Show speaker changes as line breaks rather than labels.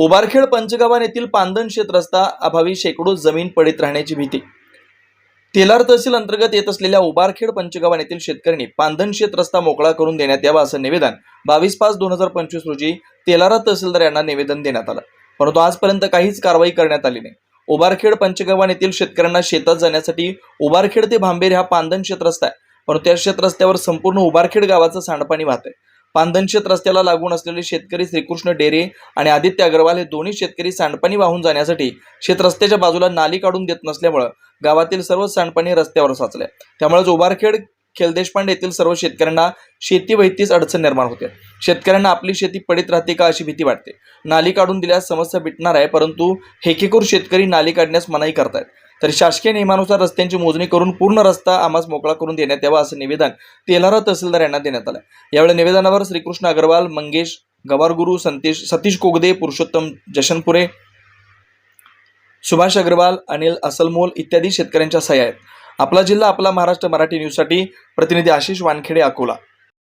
उबारखेड पंचगावान येथील पांदन शेत रस्ता अभावी शेकडो जमीन पडीत राहण्याची भीती. तेलार तहसील अंतर्गत येत असलेल्या उबारखेड पंचगावान येथील शेतकऱ्यांनी पांदन शेत रस्ता मोकळा करून देण्यात यावा असं निवेदन बावीस पाच दोन हजार पंचवीस रोजी तेलारा तहसीलदार यांना निवेदन देण्यात आलं. परंतु आजपर्यंत काहीच कारवाई करण्यात आली नाही. उबारखेड पंचगावान येथील शेतकऱ्यांना शेतात जाण्यासाठी उबारखेड ते भांबेर हा पांदन शेत रस्ता आहे. परंतु त्या शेत रस्त्यावर संपूर्ण उबारखेड गावाचं सांडपाणी वाहतंय. आहे शेत रस्त्याला लागून असलेले शेतकरी श्रीकृष्ण डेरे आणि आदित्य अग्रवाल हे दोन्ही शेतकरी सांडपाणी वाहून जाण्यासाठी शेतरस्त्याच्या बाजूला नाली काढून देत नसल्यामुळं गावातील सर्व सांडपाणी रस्त्यावर साचले. त्यामुळेच उबारखेड खेलदेशपांडे येथील सर्व शेतकऱ्यांना शेती वैतीच अडचण निर्माण होते. शेतकऱ्यांना आपली शेती पडीत राहते का अशी भीती वाटते. नाली काढून दिल्यास समस्या मिटणार आहे परंतु हेकेकूर शेतकरी नाली काढण्यास मनाई करतायत. तर शासकीय नियमानुसार रस्त्यांची मोजणी करून पूर्ण रस्ता आम्हास मोकळा करून देण्यात यावा असं निवेदन तेलारा तहसीलदार यांना देण्यात आलं. यावेळी निवेदनावर श्रीकृष्ण अग्रवाल मंगेश गवारगुरू संतेश सतीश कोगदे पुरुषोत्तम जशनपुरे सुभाष अग्रवाल अनिल असलमोल इत्यादी शेतकऱ्यांच्या सह्या आहेत. आपला जिल्हा आपला महाराष्ट्र मराठी न्यूजसाठी प्रतिनिधी आशिष वानखेडे अकोला.